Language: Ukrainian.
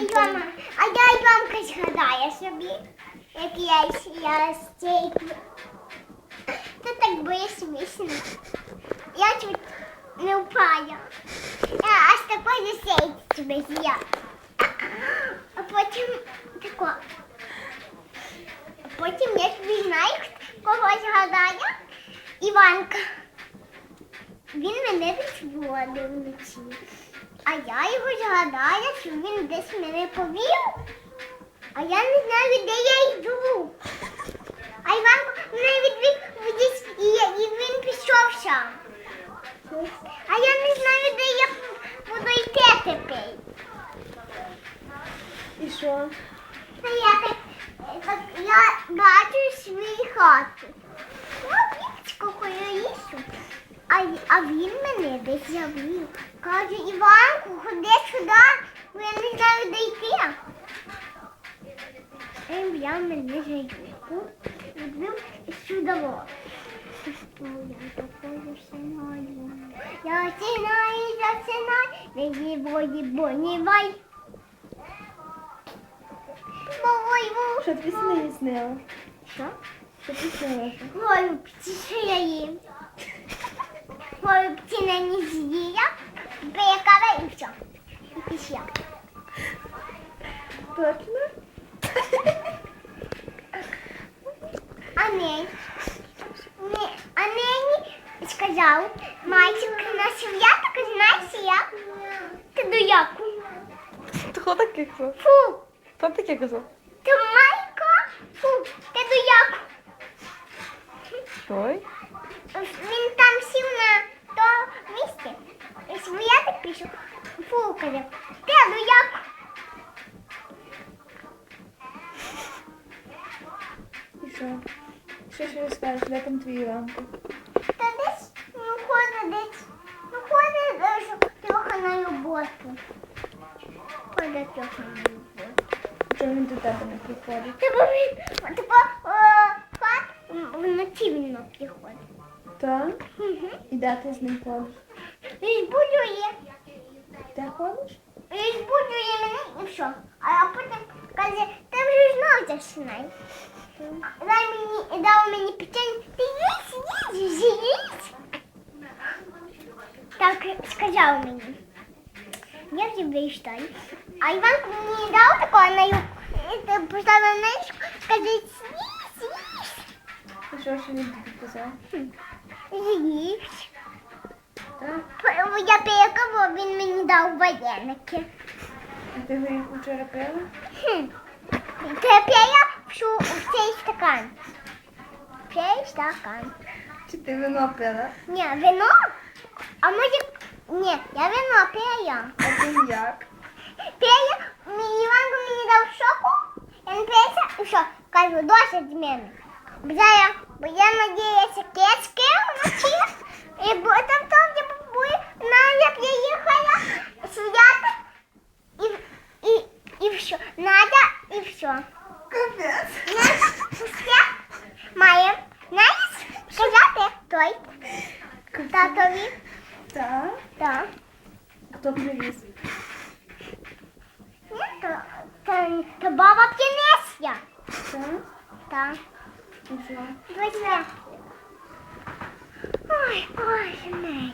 Йома, а я Йомка згадаю собі, як я, я з цієї... Це так було смішно. Я чуть не впала. Я аж такої сесть без я. А потім тако. Потім я тобі знаю, кого згадаю. Іванка. Він мене відводив вночі. А я його згадаю, що він десь мене повів. А я не знаю, де я йду. А Іванко мене відвів кудись, і, і він пішов сам. А я не знаю, де я буду йти тепер. І що? Та я так, так я бачу свій хату. Ну, вічко колорісу. А, а він мене десь завів. Каже, Іванку, ходи сюди, бо я не знаю, де йти. Ем, я мене заїхав. Відвів сюди. Я такою синою. Я синаю, я синаю, веді воді бонівай. Бой, Що тобі сни снило? Що? Що ти снилося? Голубці, що я їм. Голубці на ніч з'їла, перекава і все. І пішла. Точно? А ней, не, а нині сказав, мальчик на свято, каже, знаєш як? Ти до яку? Хто таке казав? Фу, Хто таке казав? ти майка? Фу, ти до яку? Ой. Він там сів на то місце. І своя так пішов. Каже, ти до яку? І що? Що ще розкажеш, де там твій Іванко? Та десь ну, ходить десь. Ну ходить десь трохи на роботу. Ходить трохи на роботу. Чому він до тебе не приходить? Типа він, типа, е, хат вночі він не приходить. Так? Угу. І де ти з ним ходиш? Він збудує. Де ходиш? Він збудує мене і все. А потім каже, ти вже знов засинай. Дай мені, дав мені печень, ти їсть, їсть, їсть. Так сказав мені. Я вже виштаю. А Іванко мені дав такого на юг. Поставив на ніжку, каже, їсть, їсть. І що ще він тобі казав? З'їсть. Я перекавав, він мені дав вареники. А ти його вчора пила? Хм. Тепер я пшу в цей стакан. Цей стакан. Чи ти вино пила? Ні, вино? А може... Ні, я вино п'ю. А ти як? Мій Іванко мені дав шоку, я не п'юся, і що? Кажу, досить з мене. Бо я, бо я надіюся, кецьки вночі, і бо там там, де були, на як я їхала, свято, і, і, і все. Надо, і все. Капець. Все має знаєш, сказати той татові. Так? Так. Хто привіз? Ні, то, то, то баба принесла. Так? Так. Ой, боже мій.